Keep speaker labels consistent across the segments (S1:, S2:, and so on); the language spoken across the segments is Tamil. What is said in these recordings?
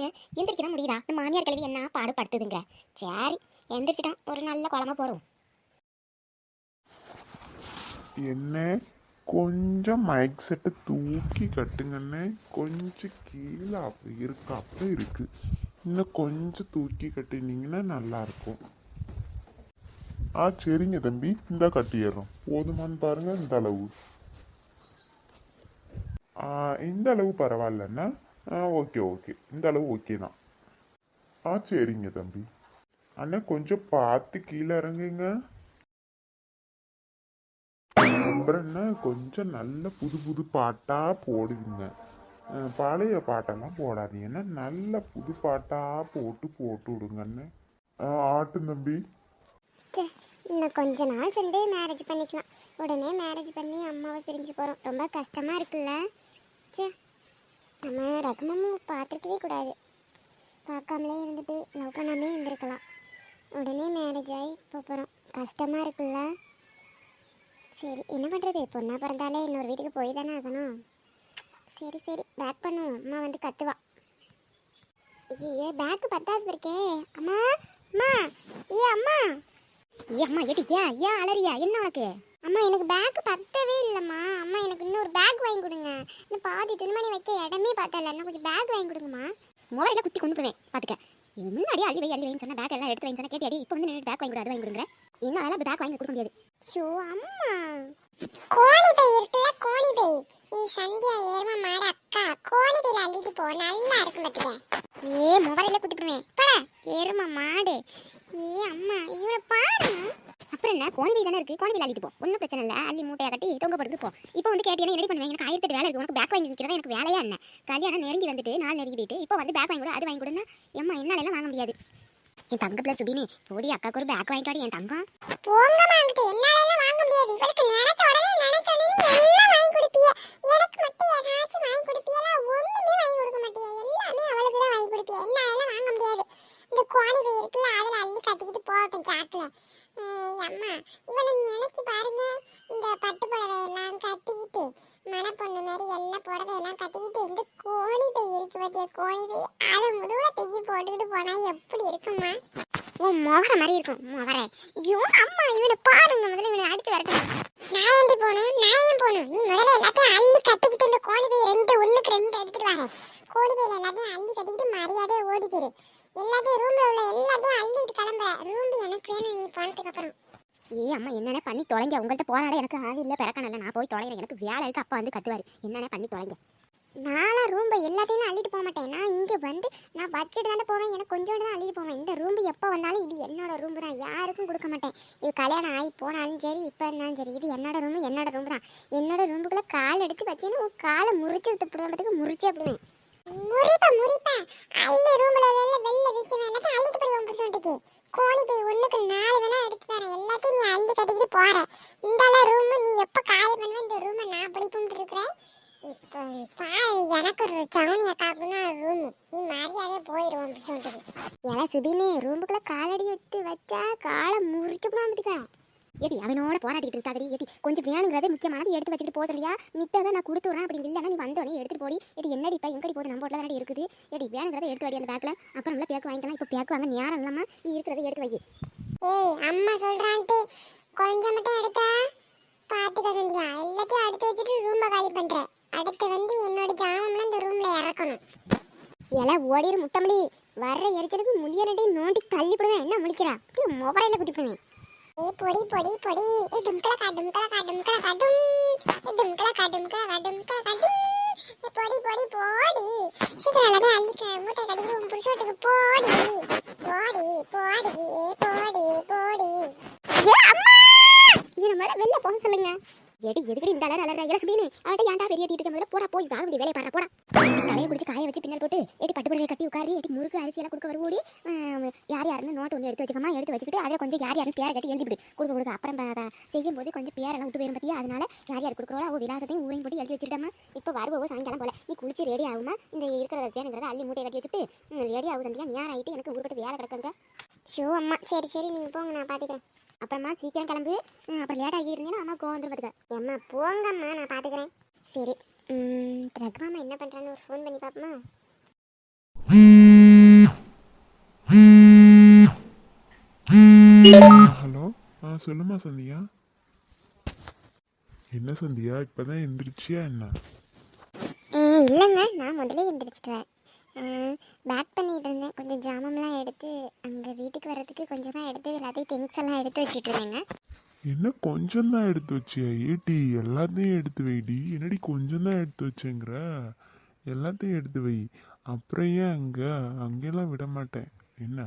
S1: நேரத்துல எந்திரிக்க தான் முடியுதா? இந்த மாமியார் கழுவி என்ன பாடுபடுத்துதுங்கிற. சரி எந்திரிச்சிட்டான் ஒரு நல்ல குழம்பு போடும்
S2: என்ன கொஞ்சம் மைக் செட்டை தூக்கி கட்டுங்கண்ணே. கொஞ்சம் கீழே அப்படி இருக்கு அப்படி இருக்கு. இன்னும் கொஞ்சம் தூக்கி கட்டினீங்கன்னா நல்லா இருக்கும். ஆ சரிங்க தம்பி. இந்த கட்டிடுறோம். போதுமான்னு பாருங்க இந்த அளவு. இந்த அளவு பரவாயில்லண்ணா. ஆ ஓகே ஓகே. இந்த அளவு ஓகே தான். ஆ சரிங்க தம்பி. அண்ணா கொஞ்சம் பார்த்து கீழே இறங்குங்க. அப்புறம் கொஞ்சம் நல்ல புது புது பாட்டாக போடுவீங்க. பழைய பாட்டெல்லாம் போடாதீங்கன்னா நல்ல புது பாட்டாக போட்டு போட்டு விடுங்கண்ணே அஹ் ஆட்டும் தம்பி.
S1: இன்னும் கொஞ்ச நாள் சென்று மேரேஜ் பண்ணிக்கலாம். உடனே மேரேஜ் பண்ணி அம்மாவை பிரிஞ்சு போகிறோம் ரொம்ப கஷ்டமாக இருக்குல்ல. சே நம்ம ரகுமமும் பார்த்துருக்கவே கூடாது. பார்க்காமலே இருந்துட்டு லவ் பண்ணாமே இருந்திருக்கலாம். உடனே மேரேஜ் ஆகி இப்போ போகிறோம் கஷ்டமாக இருக்குல்ல? சரி என்ன பண்ணுறது பொண்ணாக பிறந்தாலே இன்னொரு வீட்டுக்கு போய் தானே ஆகணும். சரி சரி பேக் பண்ணுவோம். அம்மா வந்து கத்துவா. ஐயே பேக்கு பத்தாது இருக்கே அம்மா அம்மா ஏ அம்மா. ஏ அம்மா ஏடி ஏன் அலறியா என்ன உனக்கு? அம்மா எனக்கு பேக் பத்தவே இல்லைம்மா. அம்மா எனக்கு இன்னொரு பேக் வாங்கி கொடுங்க. இன்னும் பாதி துணிமணி வைக்க இடமே பார்த்தல இன்னும் கொஞ்சம் பேக் வாங்கி கொடுங்கம்மா. மொபைலில் குத்தி கொண்டு போவேன். பார்த்துக்க இது முன்னாடி அள்ளி வை அள்ளி வைன்னு சொன்னா பேக் எல்லாம் எடுத்து வைன்னு சொன்னா கேட்டி இப்போ வந்து பேக் வாங்கி கொடு அது வாங்கி கொடுங்க என்னால பேக் வாங்கி கொடுக்க முடியாது. ஷோ அம்மா.
S3: கோணி பை இருக்குல்ல கோணி பை. நீ சந்தியா ஏர்ம மாட அக்கா. கோணி பையில அள்ளிட்டு போ. நல்லா இருக்கும் பாத்துக்க.
S1: ஏ மொபைலில் குத்திடுவேன் பட. எருமா மாடு. கோணவில் தானே இருக்கு? கோணவில் அள்ளிட்டு போ. ஒன்றும் பிரச்சனை இல்லை. அள்ளி மூட்டையை கட்டி தொங்க போட்டு போ. இப்போ வந்து கேட்டீங்கன்னா ரெடி பண்ணுவேன் எனக்கு ஆயிரத்தி வேலை இருக்கு. உனக்கு பேக் வாங்கி வைக்கிறதா? எனக்கு வேலையா என்ன? கல்யாணம் நெருங்கி வந்துட்டு நாள் நெருங்கி போயிட்டு இப்போ வந்து பேக் வாங்கி கொடு அது வாங்கி கொடுன்னா எம்மா என்னாலெல்லாம் வாங்க முடியாது. என் தங்க பிள்ளை சுபினி போடி அக்காக்கு ஒரு பேக் வாங்கிட்டு என் தங்கம்.
S3: போங்கம்மா அங்கிட்டு என்னாலெல்லாம் வாங்க முடியாது. இவளுக்கு நினைச்ச உடனே நினைச்ச உடனே எல்லாம் வாங்கி கொடுப்பிய. எனக்கு மட்டும் ஏதாச்சும் வாங்கி கொடுப்பியல ஒண்ணுமே வாங்கி கொடுக்க மாட்டியா. எல்லாமே அவளுக்கு தான் வாங்கி கொடுப்பிய. என்னாலெல்லாம் வாங்க முடியாது. போட்டு போகட்டும் சாக்குல அம்மா இவனை நினைச்சு பாருங்க. இந்த பட்டு புடவை எல்லாம் கட்டிக்கிட்டு மணப்பொண்ணு மாதிரி எல்லாம் புடவை எல்லாம் கட்டிக்கிட்டு இந்த கோணி பை இருக்கு பாத்தியா? கோணி பை அதை முதுகுல தூக்கி போட்டுக்கிட்டு போனா எப்படி இருக்குமா
S1: உன் முகர மாதிரி இருக்கும் முகர. ஐயோ அம்மா இவனை பாருங்க முதல்ல இவனை அடிச்சு வரட்டும்
S3: நான் ஏண்டி போகணும்? நான் ஏன் போகணும்? நீ முதல்ல எல்லாத்தையும் அள்ளி கட்டிக்கிட்டு இந்த கோழி போய் ரெண்டு ஒன்றுக்கு ரெண்டு எடுத்துட்டு வரேன் கோழி பையில எல்லாத்தையும் அள்ளி கட்டிக்கிட்டு மரியாதையே ஓடி போயிரு. எல்லாத்தையும் ரூமில் உள்ள எல்லாத்தையும் அள்ளிட்டு கிளம்புற. ரூம் எனக்கு வேணும் நீ போனதுக்கு அப்புறம்.
S1: ஏய் அம்மா என்னென்ன பண்ணி தொலைங்க? உங்கள்கிட்ட போராட எனக்கு ஆள் இல்லை பிறக்கணும் நான் போய் தொலைகிறேன் எனக்கு வேலை இருக்கு அப்பா வந்து கத்துவார். என்னென்ன பண்ணி தொலைங்க?
S3: நானா ரூம் எல்லாத்தையும் நான் அள்ளிட்டு போக மாட்டேன். நான் இங்கே வந்து நான் வச்சுட்டு தானே போவேன். எனக்கு கொஞ்சோண்டு தான் அள்ளிட்டு போவேன். இந்த ரூம் எப்போ வந்தாலும் இது என்னோட ரூம் தான். யாருக்கும் கொடுக்க மாட்டேன். இது கல்யாணம் ஆகி போனாலும் சரி இப்போ இருந்தாலும் சரி இது என்னோட ரூம் என்னோட ரூம் தான். என்னோட ரூமுக்குள்ள கால் எடுத்து வச்சேன்னு உன் காலை முறிச்சு விட்டுப்படுறதுக்கு முறிச்சு அப்படிவேன் முறிப்பா முறிப்பா அள்ளி ரூம்ல எல்லாம் வெளில வீசி எல்லாத்தையும் அள்ளிட்டு போய் உங்க சொல்லிட்டு கோணி போய் ஒண்ணுக்கு நாலு வேணா எடுத்து தரேன். எல்லாத்தையும் நீ அள்ளி கட்டிக்கிட்டு போற இந்த ரூம் நீ எப்போ காலி பண்ணுவ? இந்த ரூமை நான் பிடிப்புட்டு இருக்கிறேன். எனக்கு ஒரு சவுனி அக்காக்குன்னா ரூம் நீ மரியாதையே போயிடுவோம் அப்படி சொல்லிட்டு
S1: ஏன்னா சுபினே ரூமுக்குள்ள காலடி எடுத்து வச்சா காலை முறிச்சு போடாமதுக்கா ஏடி அவனோட போராட்டிட்டு இருக்காதடி. ஏடி கொஞ்சம் வேணுங்கிறதே முக்கியமானது எடுத்து வச்சுட்டு போதுலையா மித்ததை நான் கொடுத்து விட்றேன் அப்படி இல்லைன்னா நீ வந்தோடனே எடுத்துட்டு போடி. ஏடி என்னடி இப்போ? எங்கடி போகுது? நம்ம வீட்டில் தானே இருக்குது. ஏடி வேணுங்கிறத எடுத்து வாடி அந்த பேக்கில் அப்புறம் நல்லா பேக்கு வாங்கிக்கலாம். இப்போ பேக்கு வாங்க நேரம் இல்லாமல் நீ இருக்கிறத எடுத்து வை.
S3: ஏய் அம்மா சொல்றான்ட்டு. கொஞ்சம் மட்டும் எடுத்தா? பாத்துக்க சந்தியா எல்லாத்தையும் எடுத்து வச்சுட்டு ரூமை காலி பண்ற. அடுத்து வந்து என்னோட ஜாமம்லாம் இந்த ரூம்ல இறக்கணும்.
S1: ஏல ஓடிரு முட்டமலி வர்ற எரிச்சலுக்கு முழியரடி நோண்டி தள்ளி போடுவேன். என்ன முழிக்கிறா? அப்படியே மொபைல குத்தி
S3: ஏ பொடி பொடி பொடி. ஏ டும்கல கா டும்கல கா டும்கல கா டும். ஏ டும்கல கா டும்கல கா டும்கல கா டும். ஏ பொடி பொடி பொடி. சீக்கிரம்
S1: எல்லாமே அள்ளி அவளுக்கு அப்புறம் செய்யும் போது கொஞ்சம் பேரெல்லாம் விட்டு போயிரும் பத்தியா? அதனால ஜாலியாக யார் கொடுக்குறோம் அவள் விலாசத்தையும் ஊரையும் போட்டு எழுதி வச்சுட்டோமா இப்போ வருவோம் சாயங்காலம் போல. நீ குளிச்சு ரெடி ஆகுமா இந்த இருக்கிறத வேணுங்கிறத அள்ளி மூட்டை கட்டி வச்சுட்டு ரெடி ஆகுது தந்தியா நேரம் ஆகிட்டு எனக்கு ஊருப்பட்டு வேலை கிடக்குங்க.
S3: ஷோ அம்மா. சரி சரி நீங்கள் போங்க நான் பார்த்துக்கிறேன்
S1: அப்புறமா சீக்கிரம் கிளம்பு. அப்புறம் லேட் ஆகிருந்தீங்கன்னா அம்மா கோவம் வந்துரு பார்த்துக்க
S3: அம்மா போங்கம்மா நான் பார்த்துக்கிறேன்
S1: சரி ரகுமாமா என்ன பண்ணுறான்னு ஒரு ஃபோன் பண்ணி
S2: பார்ப்போமா சொல்லுமா சந்தியா என்ன சந்தியா இப்பதான் எந்திரிச்சியா என்ன
S3: இல்லைங்க நான் முதல்ல எந்திரிச்சிட்டு வரேன் பேக் பண்ணிட்டு இருந்தேன் கொஞ்சம் ஜாமம்லாம் எடுத்து அங்கே வீட்டுக்கு வர்றதுக்கு கொஞ்சமாக எடுத்து எல்லாத்தையும் திங்ஸ் எல்லாம் எடுத்து வச்சிட்டு இருந்தேங்க.
S2: என்ன கொஞ்சம் தான் எடுத்து வச்சியா? ஏட்டி எல்லாத்தையும் எடுத்து வைடி என்னடி கொஞ்சம் தான் எடுத்து வச்சேங்கிற? எல்லாத்தையும் எடுத்து வை. அப்புறம் ஏன் அங்க? அங்கெல்லாம் விட மாட்டேன். என்ன?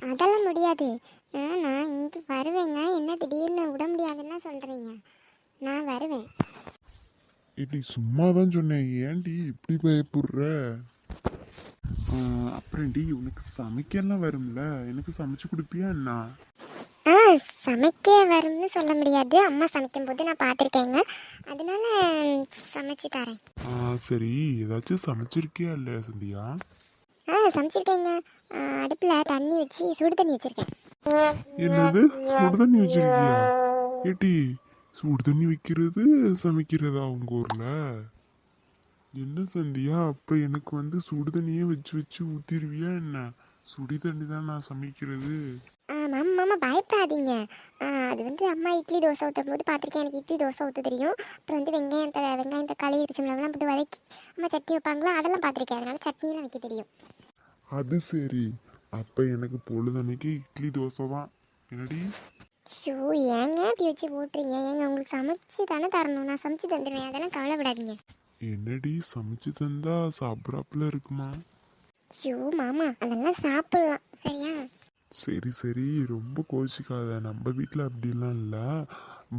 S3: அதெல்லாம் முடியாது. நான் இங்கே வருவேங்க. என்ன திடீர்னு விட முடியாதுன்னா சொல்கிறீங்க நான் வருவேன்.
S2: ஏடி சும்மா தான் சொன்னேன். ஏன்டி இப்படி பயப்படுற? ஆ, அப்புறம் டி உனக்கு சமைக்கலாம் வரும்ல? எனக்கு சமைச்சு கொடுப்பியா என்ன?
S3: ஆ சமைக்க வரும்னு சொல்ல முடியாது. அம்மா சமைக்கும்போது நான் பார்த்துருக்கேங்க. அதனால சமைச்சு தரேன்.
S2: ஆ சரி. ஏதாச்சும் சமைச்சிருக்கியா இல்லையா சந்தியா?
S3: ஆ சமைச்சிருக்கேங்க. அடுப்பில் தண்ணி வச்சு சுடு தண்ணி வச்சுருக்கேன்.
S2: என்னது? சுடு தண்ணி வச்சிருக்கியா? ஏட்டி சுடு தண்ணி வைக்கிறது சமைக்கிறதா உங்க ஊர்ல? என்ன சந்தியா? அப்ப எனக்கு வந்து சுடு தண்ணியே வச்சு வச்சு ஊத்திருவியா என்ன? சுடி தண்ணி தான் நான் சமைக்கிறது.
S3: மாமா மாமா பயப்படாதீங்க. அது வந்து அம்மா இட்லி தோசை ஊற்றும் போது பார்த்துருக்கேன். எனக்கு இட்லி தோசை ஊற்ற தெரியும். அப்புறம் வந்து வெங்காயம் த வெங்காயம் தக்காளி இருச்சம்பளம்லாம் போட்டு வதக்கி அம்மா சட்னி வைப்பாங்களோ? அதெல்லாம் பார்த்துருக்கேன். அதனால சட்னியெல்லாம் வைக்க தெரியும்.
S2: அது சரி. அப்ப எனக்கு பொழுதன்னைக்கு இட்லி தோசை தான். என்னடி?
S3: ஐயோ ஏங்க இப்படி வச்சு போட்டுறீங்க ஏங்க உங்களுக்கு சமைச்சு தானே தரணும். நான் சமைச்சு தந்துடுவேன் அதெல்லாம் கவலைப்படாதீங்க.
S2: என்னடி சமைச்சு தந்தா சாப்பிடாப்புல இருக்குமா?
S3: ஐயோ மாமா அதெல்லாம் சாப்பிடலாம். சரியா?
S2: சரி சரி. ரொம்ப கோச்சிக்காத. நம்ம வீட்டில் அப்படிலாம் இல்லை.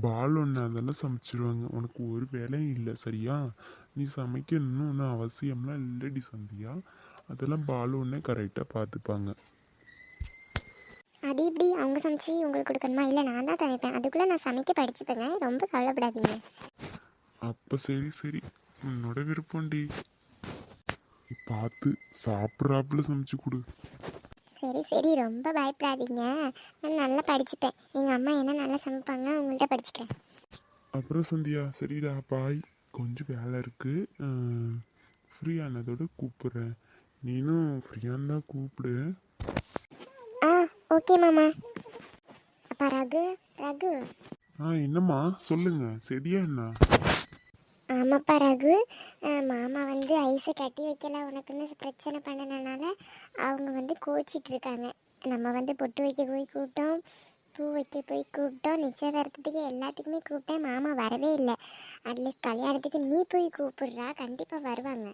S2: பால் ஒன்று அதெல்லாம் சமைச்சிருவாங்க. உனக்கு ஒரு வேலையும் இல்லை சரியா? நீ சமைக்கணும்னு ஒன்றும் அவசியம்லாம் இல்லடி சந்தியா. அதெல்லாம் பால் ஒன்றே கரெக்டாக பார்த்துப்பாங்க
S3: அது இப்படி அவங்க சமைச்சு உங்களுக்கு கொடுக்கணுமா? இல்லை நான் தான் சமைப்பேன். அதுக்குள்ளே நான் சமைக்க படிச்சுப்பேங்க. ரொம்ப கவலைப்படாதீங்க.
S2: அப்போ சரி சரி. உன்னோட விருப்பம்டி. பார்த்து சாப்பிட்றாப்புல சமைச்சு கொடு.
S3: சரி சரி. ரொம்ப பயப்படாதீங்க. நான் நல்லா படிச்சுப்பேன். எங்கள் அம்மா என்ன நல்லா சமைப்பாங்க உங்கள்கிட்ட படிச்சுக்கிறேன்.
S2: அப்புறம் சந்தியா சரிடா பாய். கொஞ்சம் வேலை இருக்குது ஃப்ரீ ஆனதோட கூப்பிட்றேன். நீனும் ஃப்ரீயாக இருந்தால் கூப்பிடு.
S3: ஆ ஓகே மாமா. அப்பா ரகு ரகு.
S2: ஆ என்னம்மா? சொல்லுங்க. சரியா என்ன?
S3: ஆமாப்பா ரகு. மாமா வந்து ஐஸை கட்டி வைக்கல. உனக்குன்னு பிரச்சனை பண்ணனால அவங்க வந்து கோச்சிட்டு இருக்காங்க நம்ம வந்து பொட்டு வைக்க போய் கூப்பிட்டோம். பூ வைக்க போய் கூப்பிட்டோம். நிச்சயதார்த்தத்துக்கு எல்லாத்துக்குமே கூப்பிட்டேன். மாமா வரவே இல்லை. அட்லீஸ்ட் கல்யாணத்துக்கு நீ போய் கூப்பிடுறா. கண்டிப்பாக வருவாங்க.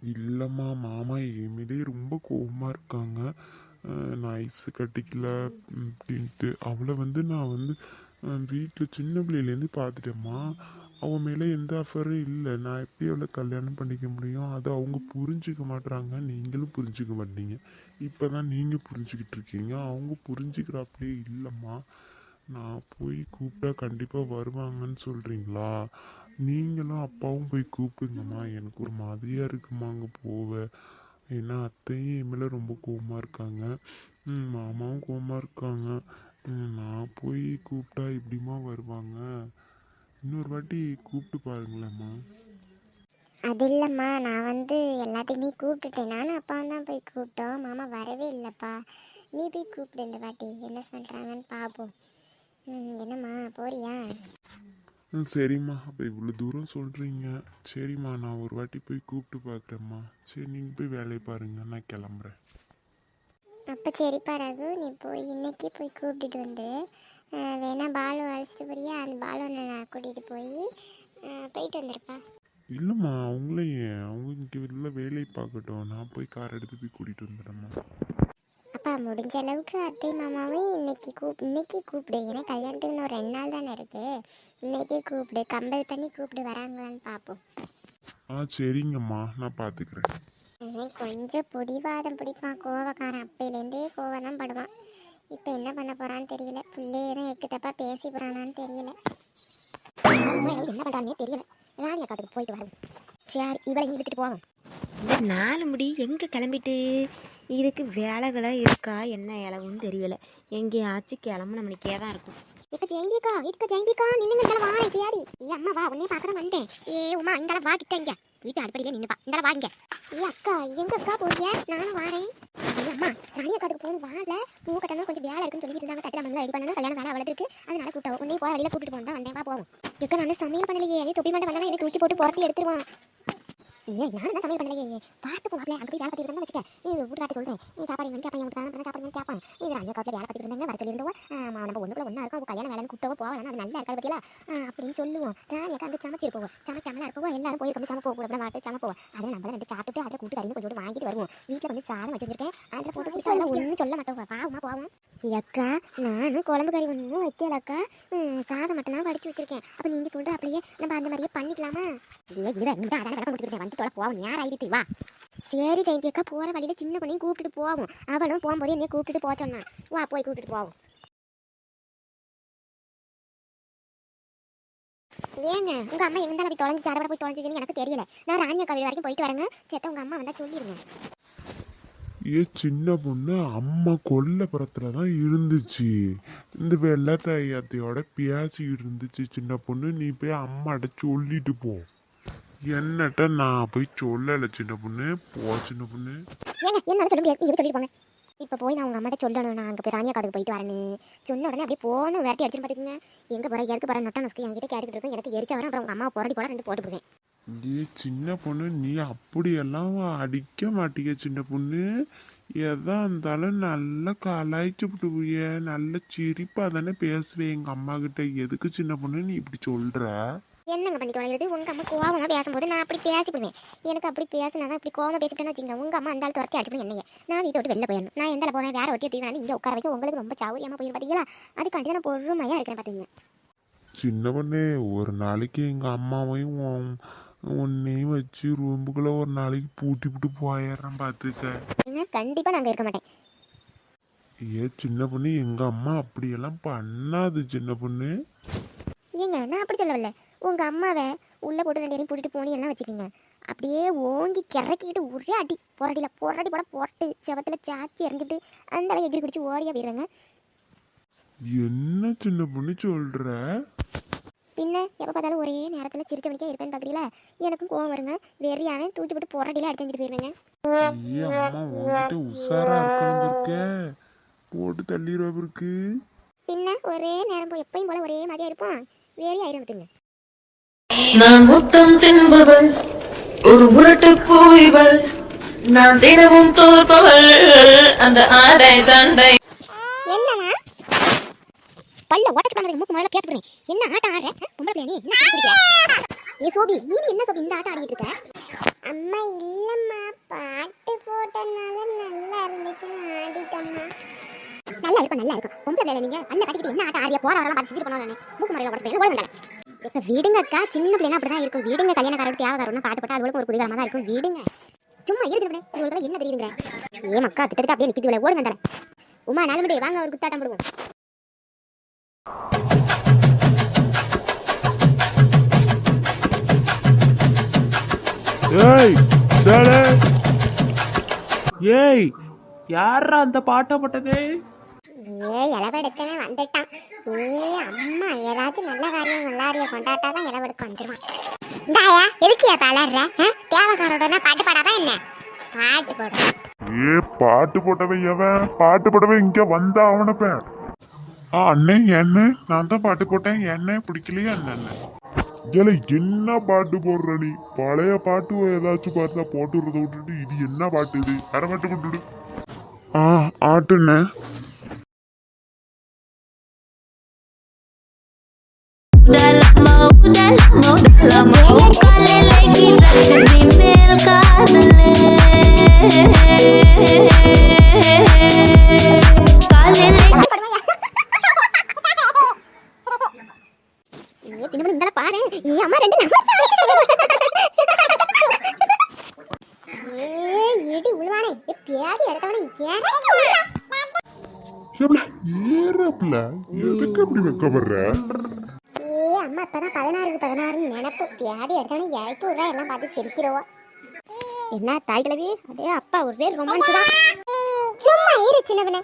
S2: இல்லைம்மா மாமா என்மேலே ரொம்ப கோபமாக இருக்காங்க. நான் ஐஸு கட்டிக்கல அப்படின்ட்டு. அவளை வந்து நான் வந்து வீட்டில் சின்ன பிள்ளையிலேருந்து பார்த்துட்டேம்மா. அவன் மேலே எந்த அஃபரும் இல்லை. நான் எப்படி அவளை கல்யாணம் பண்ணிக்க முடியும்? அதை அவங்க புரிஞ்சுக்க மாட்றாங்க. நீங்களும் புரிஞ்சுக்க மாட்டீங்க. இப்போ தான் நீங்கள் புரிஞ்சுக்கிட்டு இருக்கீங்க. அவங்க புரிஞ்சுக்கிறாப்படியே இல்லைம்மா. நான் போய் கூப்பிட்டா கண்டிப்பாக வருவாங்கன்னு சொல்கிறீங்களா நீங்களும் அப்பாவும் போய் கூப்பிடுங்கம்மா. எனக்கு ஒரு மாதிரியாக இருக்குமா அங்கே போவ. ஏன்னா அத்தையும் என் மேலே ரொம்ப கோபமாக இருக்காங்க. மாமாவும் கோபமாக இருக்காங்க. நான் போய் கூப்பிட்டா எப்படிம்மா வருவாங்க? இன்னொரு வாட்டி கூப்பிட்டு பாருங்களேம்மா.
S3: அது இல்லைம்மா நான் வந்து எல்லாத்துக்குமே கூப்பிட்டுட்டேன். நானும் அப்பாவும் தான் போய் கூப்பிட்டோம். மாமா வரவே இல்லைப்பா. நீ போய் கூப்பிடு இந்த வாட்டி. என்ன பண்ணுறாங்கன்னு பார்ப்போம் என்னம்மா போறியா?
S2: ம், சரிம்மா. அப்போ இவ்வளோ தூரம் சொல்கிறீங்க சரிம்மா நான் ஒரு வாட்டி போய் கூப்பிட்டு பார்க்குறேம்மா சரி நீங்கள் போய் வேலையை பாருங்கள் நான் கிளம்புறேன்.
S3: அப்போ சரிப்பா ரகு. நீ போய் இன்னைக்கு போய் கூப்பிட்டுட்டு வந்து அஹ், வேணா பாலு அழைச்சிட்டு போறியா? அந்த பாலுவை நான் கூட்டிகிட்டு போய் போயிட்டு வந்துருப்பா.
S2: இல்லைம்மா அவங்களே அவங்க இங்கே வெளில வேலையை பார்க்கட்டும். நான் போய் கார் எடுத்து போய் கூட்டிகிட்டு வந்துடுறேம்மா.
S3: அப்பா முடிஞ்ச அளவுக்கு அத்தை மாமாவையும் இன்னைக்கு கூப் இன்னைக்கு கூப்பிடு. ஏன்னா கல்யாணத்துக்கு இன்னும் ரெண்டு நாள் தானே இருக்கு. இன்னைக்கே கூப்பிடு. கம்பல் பண்ணி கூப்பிடு வராங்களான்னு பார்ப்போம்
S2: ஆ சரிங்கம்மா. நான் பார்த்துக்கிறேன்
S3: கொஞ்சம் பிடிவாதம் பிடிப்பான். கோவக்காரன். அப்பையிலேருந்தே கோவம் தான் படுவான். இப்போ என்ன பண்ண போறான்னு தெரியல. பிள்ளையே தான் எக்கு தப்பா பேசி போறானான்னு தெரியல. என்ன பண்றானே தெரியல. ராணி அக்காத்துக்கு போயிட்டு வரணும் சரி இவளையும் இழுத்துட்டு போவோம்
S4: இந்த நாலு முடி எங்கே கிளம்பிட்டு? இதுக்கு வேலைகளை இருக்கா? என்ன இளவுன்னு தெரியல. எங்கேயாச்சும் கிளம்புன மணிக்கே தான் இருக்கும்.
S1: இப்ப ஜெயந்திக்கா வீட்டுக்கு ஜெயந்திக்கா நில்லுங்க இந்த வா ஜியாடி. ஏ அம்மா வா உன்னே பாக்குறேன் வந்தேன். ஏ உமா இந்த வா கிட்ட இங்க. வீட்டு அடுப்படியில நின்னுப்பா இந்த வா இங்க. ஏ அக்கா எங்க அக்கா போறிய? நானும் வாரேன். ஏ அம்மா ராணி அக்காட்டுக்கு போகணும் வாழ பூ கட்டணும் கொஞ்சம் வேலை இருக்குன்னு சொல்லிட்டு இருந்தாங்க. கட்டிட மண்ணு ரெடி பண்ணணும் கல்யாணம் வேலை வளர்த்துருக்கு. அதனால கூட்டம் உன்னே போய் வழியில கூட்டிட்டு போனா வந்தேன். வா போவோம். எக்க நான் சமையல் பண்ணலையே. தொப்பி மண்டை வந்தா என்னை தூக்கி போட்டு புரட்டி எடுத்துருவான். நான் தான் சமையல் பண்ணலையே பார்த்து போவாப்ல அங்க போய் வேலை பார்த்துட்டு இருந்தா வச்சுக்க. நீ வீட்டு காட்ட சொல்றேன். நீ சாப்பாடு எங்க கேப்பான் என் வீட்டு சாப்பாடு கேப்பான்? இது ராணி அக்காட்டில் வேலை பார்த்துட்டு இருந்தாங்க வர சொல்லியிருந்தோம் நம்ம ஒண்ணுக்குள்ள ஒண்ணா இருக்கும் அவ கல்யாணம் வேலைன்னு கூட்டவோ போகலாம் அது நல்லா இருக்காது பத்தியா? அப்படின்னு சொல்லுவோம். ராணி அக்கா அங்கே சமைச்சிருப்போம் சமைக்காமலாம் இருப்போம். எல்லாரும் போய் கொஞ்சம் சமைப்போம். கூட மாட்டு சமைப்போம். அதை நம்ம ரெண்டு சாப்பிட்டு அதில் கூட்டு கறிந்து கொஞ்சம் வாங்கிட்டு வருவோம். வீட்டில் கொஞ்சம் சாதம் வச்சிருக்கேன் அதில் போட்டு கொடுத்தா ஒன்றும் சொல்ல மாட்டோம். பாவமா. போவோம் அக்கா நானும் குழம்பு கறி ஒன்றும் வைக்கலக்கா ம், சாதம் மட்டும் தான் வடிச்சு வச்சிருக்கேன். அப்போ நீங்கள் சொல்கிற அப்படியே நம்ம அந்த மாதிரியே பண்ணிக்கலாமா? இல்லை இல்லை இங்கே அதான் விளக்கம் கொடுத்துருக்கேன் வந்து தொலை போவோம் யார் ஆகிட்டு வா. சரி ஜெயந்தி அக்கா போகிற வழியில் சின்ன பொண்ணையும் கூப்பிட்டு போவோம். அவளும் போகும்போது என்னைய கூப்பிட்டுட்டு போக சொன்னான். வா போய் கூப்பிட்டு போவோம். ஏங்க உங்கள் அம்மா எங்க போய் தொலைஞ்சி சாடப்பட போய் தொலைஞ்சிச்சுன்னு எனக்கு தெரியல. நான் ராணி அக்கா வீடு வரைக்கும் போயிட்டு வரேங்க. செத்த உங்கள் அம்மா வந்தால் சொல்லிடுங்க
S2: ஏ சின்ன பொண்ணு அம்மா கொல்லப்புறத்தில் தான் இருந்துச்சு. இந்த வெள்ளை தையத்தையோட பேசிக்கிட்டு இருந்துச்சு சின்ன பொண்ணு. நீ போய் அம்மாட்ட சொல்லிட்டு போ. என்னட்ட நான் போய் சொல்லலை சின்ன பொண்ணு. போ சின்ன பொண்ணு.
S1: ஏங்க என்னால சொல்ல முடியாது நீங்க சொல்லிட்டு போங்க. இப்போ போய் நான் உங்க அம்மாட்ட சொல்லணும். நான் அங்கே போய் ராணியா காடுக்கு போயிட்டு வரேன்னு. சொன்ன உடனே அப்படியே போகணும் விரட்டி அடிச்சுன்னு பார்த்துக்குங்க எங்க போற? எதுக்கு போற? நொட்டா நசுக்கு என்கிட்ட கேட்டுக்கிட்டு இருக்கேன் எனக்கு எரிச்சா வரேன் அப்புறம் உங்க அம்மா போராடி போட ரெண்டு போட்டு போடுவேன்
S2: ஏ சின்ன பொண்ணு நீ அப்படியெல்லாம் அடிக்க மாட்டீங்க சின்ன பொண்ணு. எதா இருந்தாலும் நல்லா கலாய்ச்சி விட்டுவிய நல்ல சிரிப்பா தானே பேசுவேன் எங்க அம்மா கிட்ட எதுக்கு சின்ன பொண்ணு நீ இப்படி சொல்ற?
S1: என்னங்க பண்ணி தொலைகிறது? உங்க அம்மா கோவமா பேசும்போது நான் அப்படி பேசிவிடுவேன் எனக்கு அப்படி பேசினா தான் அப்படி கோவமா பேசிட்டேன்னு வச்சுங்க உங்க அம்மா அந்த ஆள் துரத்தி அடிச்சுடும் என்னைய. நான் வீட்டை விட்டு வெளில போயிடணும். நான் எந்த போவேன் வேற ஒட்டியை தூக்கி இங்கே உட்கார வைக்க உங்களுக்கு ரொம்ப சௌரியமா போயிடும் பார்த்தீங்களா அதுக்காண்டி நான் பொறுமையா இருக்கிறேன் பார்த்தீங்க
S2: சின்ன பொண்ணு ஒரு நாளைக்கு எங்க அம்மாவையும் உன்- உன்னையும் வச்சு ரூமுக்குள்ள ஒரு நாளைக்கு பூட்டி விட்டு போயிடுறேன் பாத்துக்க.
S1: ஏங்க கண்டிப்பா நாங்க இருக்க மாட்டேன்.
S2: ஏ சின்ன பொண்ணு எங்க அம்மா அப்படியெல்லாம் பண்ணாது சின்ன பொண்ணு.
S1: ஏங்க நான் அப்படி சொல்லவில்ல. உங்க அம்மாவை உள்ள போட்டு ரெண்டு பேரையும் கூட்டிட்டு போனீங்கன்னா வச்சுக்கோங்க? அப்படியே ஓங்கி கிறக்கிட்டு ஒரே அடி புரடியில புரடி போட போட்டு செவத்துல சாச்சி இறங்கிட்டு அந்த அளவு எகிரி குடிச்சு ஓடியா போயிடுறாங்க
S2: என்ன சின்ன பொண்ணு சொல்ற?
S1: பின்ன எப்போ பார்த்தாலும் ஒரே நேரத்தில் சிரிச்ச மணிக்கே இருப்பேன்னு பார்க்குறீங்களா எனக்கும் கோவம் வருங்க. வெறியாவே தூக்கி போட்டு போயிருவேங்க.
S2: உன்கிட்ட உஷாரா இருக்கணும் இருக்க. போட்டு தள்ளிடுவா இருக்கு
S1: பின்ன ஒரே நேரம் போய் எப்பயும் போல ஒரே மாதிரியா இருப்பான். வேறே ஆயிரம் விட்டுங்க
S5: நான் முத்தம் தின்பவள் ஒரு முரட்டு பூவிவள். நான் தினமும் தோற்பவள் அந்த ஆடை சண்டை.
S1: என்னண்ணா பல்ல ஓட்டச்சு பண்ணதுக்கு மூக்கு முதல்ல பேத்து போடுறேன் என்ன ஆட்டம் ஆடுற? பொம்பளை பிள்ளை நீ? ஏ சோபி நீ என்ன சோபி இந்த ஆட்டம் ஆடிட்டு இருக்க? அம்மா இல்லம்மா. பாட்டு போட்டனால நல்லா இருந்துச்சுன்னு ஆடிட்டம்மா. நல்லா இருக்கும் நல்லா இருக்கும். பொம்பளை பிள்ளை நீங்க அல்ல கட்டிக்கிட்டு என்ன ஆட்டம் ஆடிய போற வரலாம் பார்த்து மூக்கு மறையில உடச்சு போய் ஓடுங்க இப்ப வீடுங்க அக்கா. சின்ன பிள்ளைங்க அப்படிதான் இருக்கும். வீடுங்க கல்யாணக்காரோட தேவைக்காரன்னு பாட்டு போட்டா அதுகளுக்கு ஒரு புதுகரமா தான் இருக்கும். வீடுங்க. சும்மா இருந்துட்டு இவங்களுக்கு என்ன தெரியுதுங்க ஏ மக்கா திட்டத்தட்ட அப்படியே நிக்கிது இவ்வளவு ஓடுங்க தலை உமா நாலு மணி வாங்க ஒரு குத்தாட்டம் போடுவோம்.
S6: ஏய் ஏய் யாரா அந்த பாட்டை போட்டது?
S1: ஏ இளவெடுக்கவே வந்துட்டான். ஏ அம்மா ஏதாச்சும் நல்ல காரியம் நல்லாரிய கொண்டாட்டா தான் இளவெடுக்க வந்துருவான். இந்தாயா எதுக்கியா தளர்ற தேவக்காரோட பாட்டு பாடாதான் என்ன? பாட்டு போட.
S2: ஏ பாட்டு போட்டவன் எவன் பாட்டு போட்டவன் இங்க வந்தா அவனப்பேன் ஆ அண்ணே என்ன? நான் தான் பாட்டு போட்டேன். என்ன? பிடிக்கலையா அண்ணன் ஏல என்ன பாட்டு போடுற நீ? பழைய பாட்டு ஏதாச்சும் பார்த்தா போட்டு விடுறத விட்டுட்டு இது என்ன பாட்டு இது? அரை பாட்டு போட்டுடு ஆ ஆட்டுண்ணே.
S5: Udah lama, udah lama, udah lama Kali lagi rakyat di mil Kali lagi
S1: சின்ன பொண்ணு இந்தால பாரு ஏ அம்மா ரெண்டு நம்ம ஏ உழுவானே ஏ பேதி எடுத்தவனே இறக்கி
S2: ஏறப்ல எதுக்கு அப்படி வைக்கப்படுற
S1: ஏ அம்மா இப்பதான் பதினாறுக்கு பதினாறுன்னு நினப்பு. வியாதி எடுத்தவனே இறக்கி விடுறா எல்லாம் பார்த்து சிரிக்கிறோம் என்ன தாய் கிழவி? அதே அப்பா ஒரே ரொமான்ஸ் தான். சும்மா இரு சின்னவனே